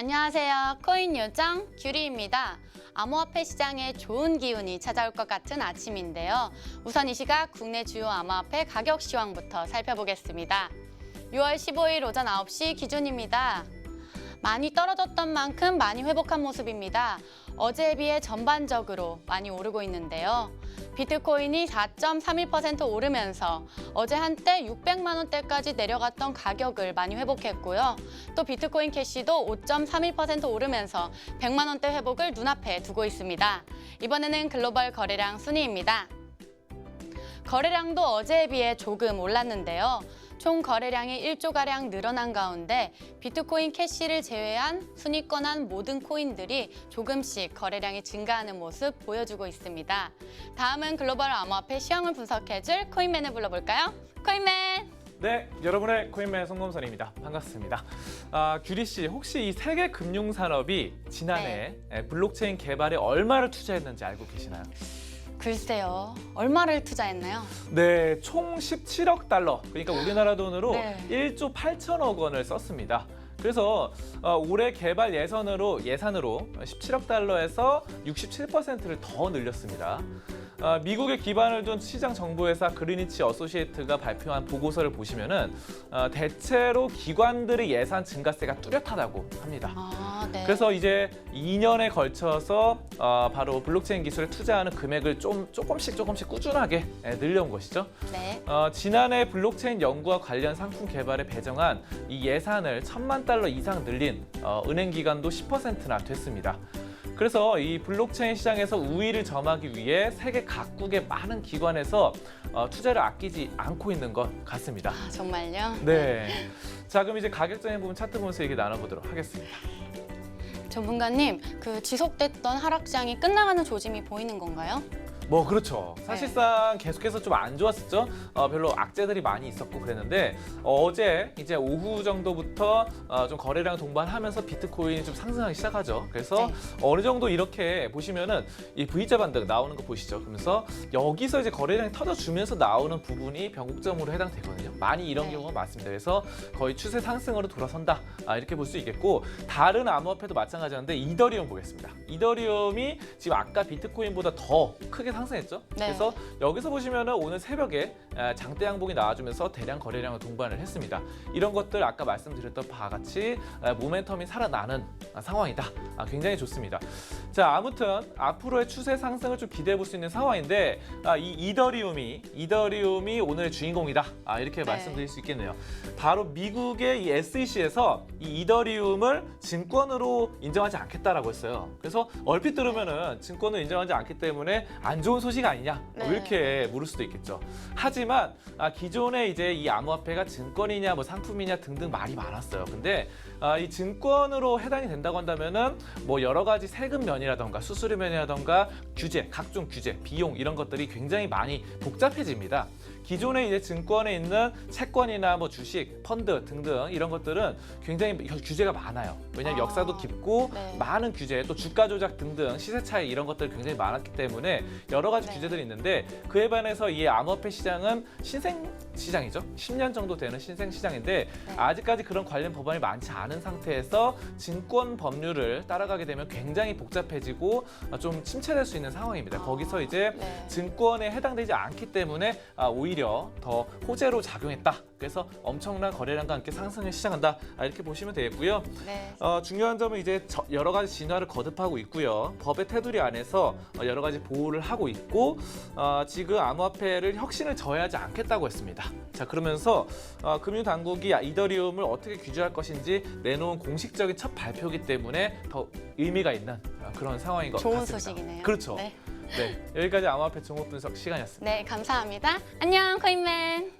안녕하세요. 코인 요정 규리입니다. 암호화폐 시장에 좋은 기운이 찾아올 것 같은 아침인데요. 우선 이 시각 국내 주요 암호화폐 가격 시황부터 살펴보겠습니다. 6월 15일 오전 9시 기준입니다. 많이 떨어졌던 만큼 많이 회복한 모습입니다. 어제에 비해 전반적으로 많이 오르고 있는데요. 비트코인이 4.31% 오르면서 어제 한때 600만 원대까지 내려갔던 가격을 많이 회복했고요. 또 비트코인 캐시도 5.31% 오르면서 100만 원대 회복을 눈앞에 두고 있습니다. 이번에는 글로벌 거래량 순위입니다. 거래량도 어제에 비해 조금 올랐는데요. 총 거래량이 1조가량 늘어난 가운데 비트코인 캐시를 제외한 순위권한 모든 코인들이 조금씩 거래량이 증가하는 모습 보여주고 있습니다. 다음은 글로벌 암호화폐 시황을 분석해줄 코인맨을 불러볼까요? 코인맨! 네, 여러분의 코인맨 송범선입니다. 반갑습니다. 아, 규리 씨, 혹시 이 세계 금융 산업이 지난해 에, 블록체인 개발에 얼마를 투자했는지 알고 계시나요? 글쎄요, 얼마를 투자했나요? 네, 총 17억 달러. 그러니까 우리나라 돈으로 네. 1조 8천억 원을 썼습니다. 그래서 어, 올해 개발 예산으로 예산으로 17억 달러에서 67%를 더 늘렸습니다. 어, 미국에 기반을 둔 시장 정보회사 그리니치 어소시에이트가 발표한 보고서를 보시면은 어, 대체로 기관들의 예산 증가세가 뚜렷하다고 합니다. 아, 네. 그래서 이제 2년에 걸쳐서 어, 바로 블록체인 기술에 투자하는 금액을 좀 조금씩 조금씩 꾸준하게 예, 늘려온 것이죠. 네. 어, 지난해 블록체인 연구와 관련 상품 개발에 배정한 이 예산을 천만 달러 이상 늘린 어, 은행 기관도 10%나 됐습니다. 그래서 이 블록체인 시장에서 우위를 점하기 위해 세계 각국의 많은 기관에서 어, 투자를 아끼지 않고 있는 것 같습니다. 아, 정말요? 네. 자, 그럼 이제 가격적인 부분 차트 보면서 얘기 나눠보도록 하겠습니다. 전문가님, 그 지속됐던 하락장이 끝나가는 조짐이 보이는 건가요? 뭐 그렇죠. 네. 사실상 계속해서 좀 안 좋았었죠. 어, 별로 악재들이 많이 있었고 그랬는데 어, 제 이제 오후 정도부터 어, 좀 거래량 동반하면서 비트코인이 좀 상승하기 시작하죠. 그래서 네. 어느 정도 이렇게 보시면은 이 V자 반등 나오는 거 보시죠. 그러면서 여기서 이제 거래량이 터져주면서 나오는 부분이 변곡점으로 해당되거든요. 많이 이런 네. 경우가 많습니다. 그래서 거의 추세 상승으로 돌아선다 아, 이렇게 볼 수 있겠고 다른 암호화폐도 마찬가지인데 이더리움 보겠습니다. 이더리움이 지금 아까 비트코인보다 더 크게 상승했죠. 네. 그래서 여기서 보시면은 오늘 새벽에 아, 장대 양봉이 나와주면서 대량 거래량을 동반을 했습니다. 이런 것들 아까 말씀드렸던 바와 같이 아, 모멘텀이 살아나는 아, 상황이다. 아, 굉장히 좋습니다. 자 아무튼 앞으로의 추세 상승을 좀 기대해 볼 수 있는 상황인데 아, 이 이더리움이 이더리움이 오늘의 주인공이다. 아, 이렇게 네. 말씀드릴 수 있겠네요. 바로 미국의 이 SEC에서 이 이더리움을 증권으로 인정하지 않겠다라고 했어요. 그래서 얼핏 들으면은 증권을 인정하지 않기 때문에 안 좋은 소식 아니냐 뭐 네. 이렇게 물을 수도 있겠죠. 하지만 아, 기존에 이제 이 암호화폐가 증권이냐 뭐 상품이냐 등등 말이 많았어요. 근데 아, 이 증권으로 해당이 된다고 한다면은 뭐 여러 가지 세금 면이라던가 수수료 면이라던가 규제, 각종 규제, 비용 이런 것들이 굉장히 많이 복잡해집니다. 기존에 이제 증권에 있는 채권이나 뭐 주식, 펀드 등등 이런 것들은 굉장히 규제가 많아요. 왜냐하면 아, 역사도 깊고 네. 많은 규제, 또 주가 조작 등등 시세 차이 이런 것들 굉장히 많았기 때문에 여러 가지 네. 규제들이 있는데 그에 반해서 이 암호화폐 시장은 신생 시장이죠. 10년 정도 되는 신생 시장인데 네. 아직까지 그런 관련 법안이 많지 않은 상태에서 증권 법률을 따라가게 되면 굉장히 복잡해지고 좀 침체될 수 있는 상황입니다. 아, 거기서 이제 네. 증권에 해당되지 않기 때문에 아, 오히려 더 호재로 작용했다. 그래서 엄청난 거래량과 함께 상승을 시작한다. 아, 이렇게 보시면 되겠고요. 네. 어, 중요한 점은 이제 저- 여러 가지 진화를 거듭하고 있고요. 법의 테두리 안에서 어, 여러 가지 보호를 하고 있고 어, 지금 암호화폐를 혁신을 저해하지 않겠다고 했습니다. 자 그러면서 어, 금융당국이 이더리움을 어떻게 규제할 것인지 내놓은 공식적인 첫 발표이기 때문에 더 의미가 있는 어, 그런 상황인 것 좋은 같습니다. 소식이네요. 그렇죠. 네. 네, 여기까지 암호화폐 종목 분석 시간이었습니다. 네, 감사합니다. 안녕, 코인맨.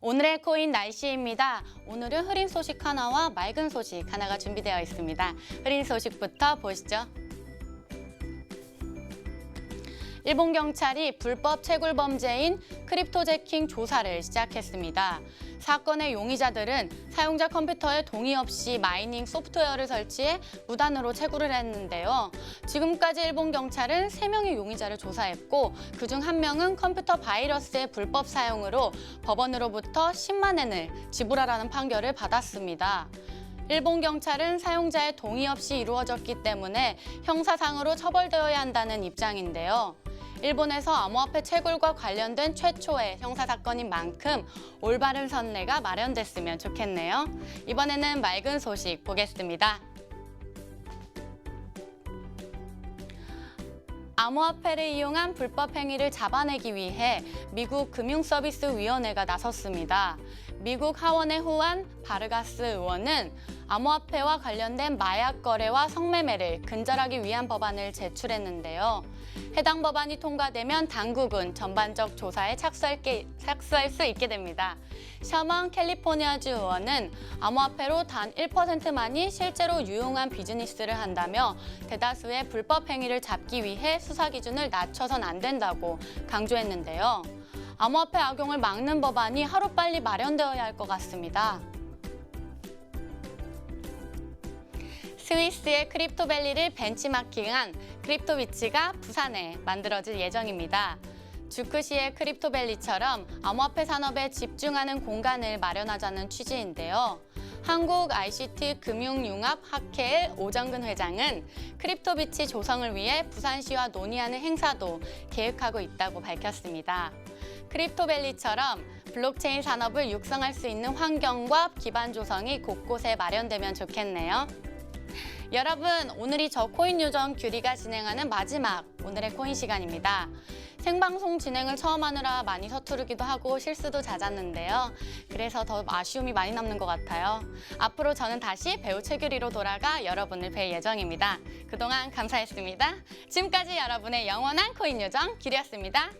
오늘의 코인 날씨입니다. 오늘은 흐린 소식 하나와 맑은 소식 하나가 준비되어 있습니다. 흐린 소식부터 보시죠. 일본 경찰이 불법 채굴 범죄인 크립토제킹 조사를 시작했습니다. 사건의 용의자들은 사용자 컴퓨터에 동의 없이 마이닝 소프트웨어를 설치해 무단으로 채굴을 했는데요. 지금까지 일본 경찰은 세명의 용의자를 조사했고 그중 한명은 컴퓨터 바이러스의 불법 사용으로 법원으로부터 10만 엔을 지불하라는 판결을 받았습니다. 일본 경찰은 사용자의 동의 없이 이루어졌기 때문에 형사상으로 처벌되어야 한다는 입장인데요. 일본에서 암호화폐 채굴과 관련된 최초의 형사사건인 만큼 올바른 선례가 마련됐으면 좋겠네요. 이번에는 맑은 소식 보겠습니다. 암호화폐를 이용한 불법 행위를 잡아내기 위해 미국 금융서비스위원회가 나섰습니다. 미국 하원의 후안 바르가스 의원은 암호화폐와 관련된 마약 거래와 성매매를 근절하기 위한 법안을 제출했는데요. 해당 법안이 통과되면 당국은 전반적 조사에 착수할, 게, 착수할 수 있게 됩니다. 셔먼 캘리포니아주 의원은 암호화폐로 단 1%만이 실제로 유용한 비즈니스를 한다며 대다수의 불법 행위를 잡기 위해 수사 기준을 낮춰선 안 된다고 강조했는데요. 암호화폐 악용을 막는 법안이 하루빨리 마련되어야 할 것 같습니다. 스위스의 크립토밸리를 벤치마킹한 크립토위치가 부산에 만들어질 예정입니다. 주크시의 크립토밸리처럼 암호화폐 산업에 집중하는 공간을 마련하자는 취지인데요. 한국 ICT 금융융합 학회의 오정근 회장은 크립토비치 조성을 위해 부산시와 논의하는 행사도 계획하고 있다고 밝혔습니다. 크립토밸리처럼 블록체인 산업을 육성할 수 있는 환경과 기반 조성이 곳곳에 마련되면 좋겠네요. 여러분, 오늘이 저 코인 요정 규리가 진행하는 마지막 오늘의 코인 시간입니다. 생방송 진행을 처음 하느라 많이 서투르기도 하고 실수도 잦았는데요. 그래서 더 아쉬움이 많이 남는 것 같아요. 앞으로 저는 다시 배우 최규리로 돌아가 여러분을 뵐 예정입니다. 그동안 감사했습니다. 지금까지 여러분의 영원한 코인 요정 규리였습니다.